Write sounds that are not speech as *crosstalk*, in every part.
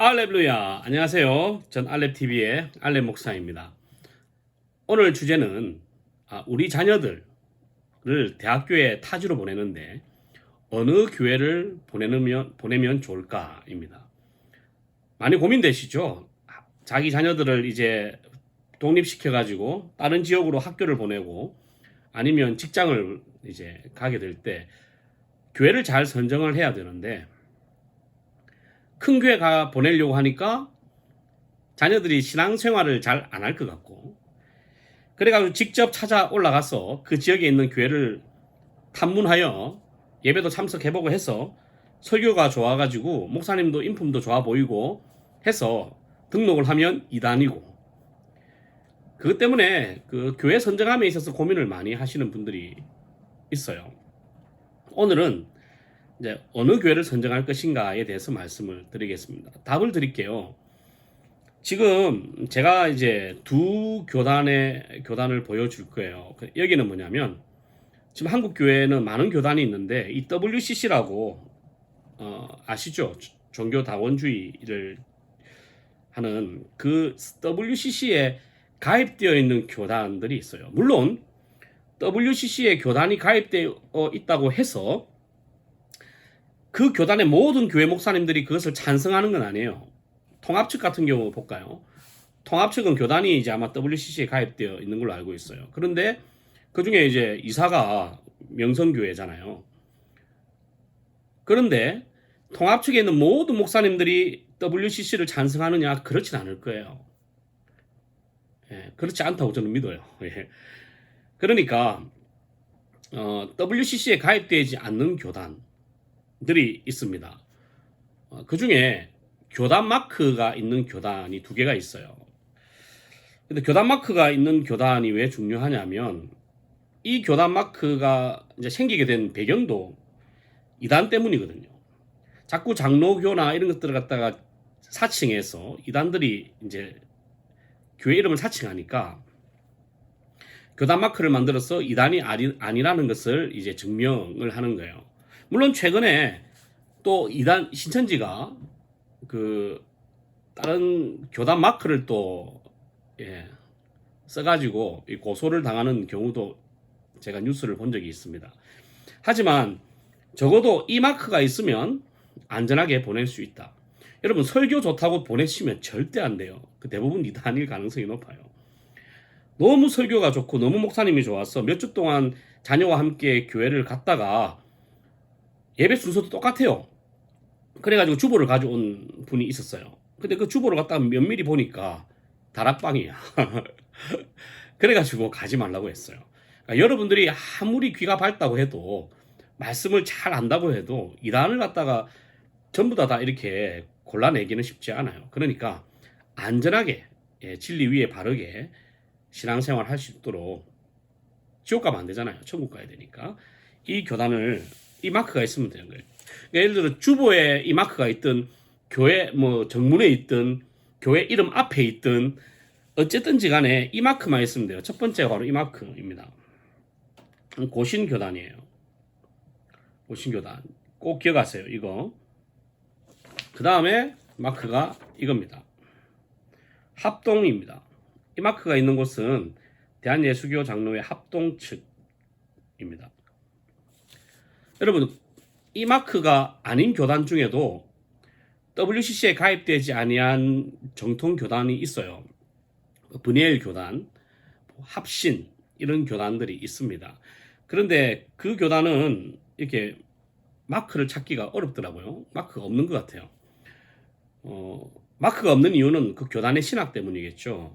알렙루야. 안녕하세요. 전 알렙TV의 알렙 목사입니다. 오늘 주제는 아, 우리 자녀들을 대학교에 타주로 보내는데 어느 교회를 보내면, 보내면 좋을까 입니다. 많이 고민되시죠? 자기 자녀들을 이제 독립시켜 가지고 다른 지역으로 학교를 보내고 아니면 직장을 이제 가게 될 때 교회를 잘 선정을 해야 되는데 큰 교회 가 보내려고 하니까 자녀들이 신앙생활을 잘 안 할 것 같고 그래가지고 직접 찾아 올라가서 그 지역에 있는 교회를 탐문하여 예배도 참석해보고 해서 설교가 좋아가지고 목사님도 인품도 좋아 보이고 해서 등록을 하면 이단이고 그것 때문에 그 교회 선정함에 있어서 고민을 많이 하시는 분들이 있어요. 오늘은 이제 어느 교회를 선정할 것인가에 대해서 말씀을 드리겠습니다. 답을 드릴게요. 지금 제가 이제 두 교단의 교단을 보여줄 거예요. 그 여기는 뭐냐면 지금 한국 교회는 많은 교단이 있는데 이 WCC라고 어, 아시죠? 종교 다원주의를 하는 그 WCC에 가입되어 있는 교단들이 있어요. 물론 WCC에 교단이 가입되어 있다고 해서 그 교단의 모든 교회 목사님들이 그것을 찬성하는 건 아니에요. 통합 측 같은 경우 볼까요? 통합 측은 교단이 이제 아마 WCC에 가입되어 있는 걸로 알고 있어요. 그런데 그 중에 이제 이사가 명성교회잖아요. 그런데 통합 측에 있는 모든 목사님들이 WCC를 찬성하느냐? 그렇진 않을 거예요. 예, 그렇지 않다고 저는 믿어요. *laughs* 예. 그러니까 어, WCC에 가입되지 않는 교단 들이 있습니다. 어, 그 중에 교단 마크가 있는 교단이 두 개가 있어요. 근데 교단 마크가 있는 교단이 왜 중요하냐면 이 교단 마크가 이제 생기게 된 배경도 이단 때문이거든요. 자꾸 장로교나 이런 것들을 갖다가 사칭해서 이단들이 이제 교회 이름을 사칭하니까 교단 마크를 만들어서 이단이 아니, 아니라는 것을 이제 증명을 하는 거예요. 물론 최근에 또 이단 신천지가 그 다른 교단 마크를 또 예, 써가지고 고소를 당하는 경우도 제가 뉴스를 본 적이 있습니다. 하지만 적어도 이 마크가 있으면 안전하게 보낼 수 있다. 여러분 설교 좋다고 보내시면 절대 안 돼요. 그 대부분 이단일 가능성이 높아요. 너무 설교가 좋고 너무 목사님이 좋아서 몇 주 동안 자녀와 함께 교회를 갔다가 예배 순서도 똑같아요. 그래가지고 주보를 가져온 분이 있었어요. 근데 그 주보를 갖다가 면밀히 보니까 다락방이야. *laughs* 그래가지고 가지 말라고 했어요. 그러니까 여러분들이 아무리 귀가 밝다고 해도 말씀을 잘 안다고 해도 이단을 갖다가 전부 다, 다 이렇게 골라내기는 쉽지 않아요. 그러니까 안전하게 예, 진리 위에 바르게 신앙생활 할 수 있도록 지옥 가면 안 되잖아요. 천국 가야 되니까 이 교단을 이 마크가 있으면 되는 거예요. 그러니까 예를 들어 주보에 이 마크가 있든 교회 뭐 정문에 있든 교회 이름 앞에 있든 어쨌든지 간에 이 마크만 있으면 돼요. 첫 번째가 바로 이 마크입니다. 고신 교단이에요. 고신 교단 꼭 기억하세요. 이거. 그 다음에 마크가 이겁니다. 합동입니다. 이 마크가 있는 곳은 대한예수교 장로회 합동 측입니다. 여러분, 이 마크가 아닌 교단 중에도 WCC에 가입되지 아니한 정통 교단이 있어요. 브니엘 교단, 합신 이런 교단들이 있습니다. 그런데 그 교단은 이렇게 마크를 찾기가 어렵더라고요. 마크가 없는 것 같아요. 어, 마크가 없는 이유는 그 교단의 신학 때문이겠죠.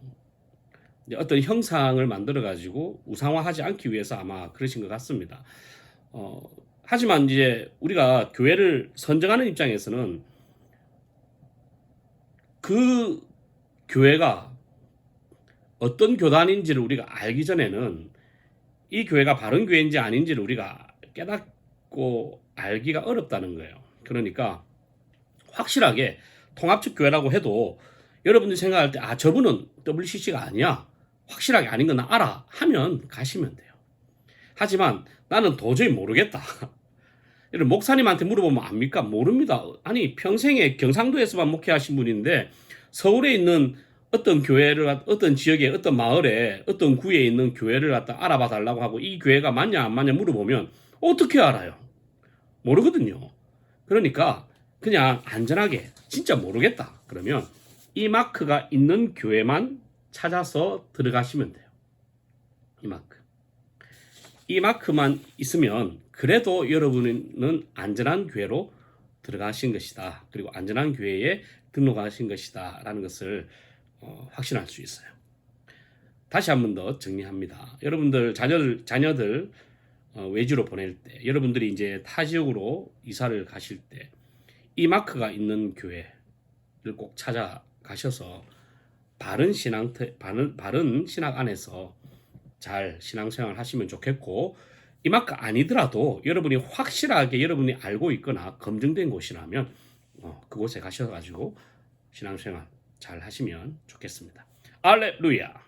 어떤 형상을 만들어 가지고 우상화하지 않기 위해서 아마 그러신 것 같습니다. 어, 하지만 이제 우리가 교회를 선정하는 입장에서는 그 교회가 어떤 교단인지를 우리가 알기 전에는 이 교회가 바른 교회인지 아닌지를 우리가 깨닫고 알기가 어렵다는 거예요. 그러니까 확실하게 통합적 교회라고 해도 여러분들이 생각할 때 아 저분은 WCC가 아니야 확실하게 아닌 건 알아 하면 가시면 돼요. 하지만 나는 도저히 모르겠다. *laughs* 이런 목사님한테 물어보면 압니까? 모릅니다. 아니 평생에 경상도에서만 목회하신 분인데 서울에 있는 어떤 교회를 갖- 어떤 지역에 어떤 마을에 어떤 구에 있는 교회를 갖다 알아봐 달라고 하고 이 교회가 맞냐 안 맞냐 물어보면 어떻게 알아요? 모르거든요. 그러니까 그냥 안전하게 진짜 모르겠다. 그러면 이 마크가 있는 교회만 찾아서 들어가시면 돼요. 이 마크. 이 마크만 있으면 그래도 여러분은 안전한 교회로 들어가신 것이다. 그리고 안전한 교회에 등록하신 것이다. 라는 것을 어, 확신할 수 있어요. 다시 한 번 더 정리합니다. 여러분들 자녀들 자녀들 어, 외주로 보낼 때, 여러분들이 이제 타 지역으로 이사를 가실 때 이 마크가 있는 교회를 꼭 찾아가셔서 바른 신앙 바른, 바른 신학 안에서 잘 신앙생활 하시면 좋겠고 이 마크 아니더라도 여러분이 확실하게 여러분이 알고 있거나 검증된 곳이라면 어, 그곳에 가셔가지고 신앙생활 잘 하시면 좋겠습니다. 알렐루야.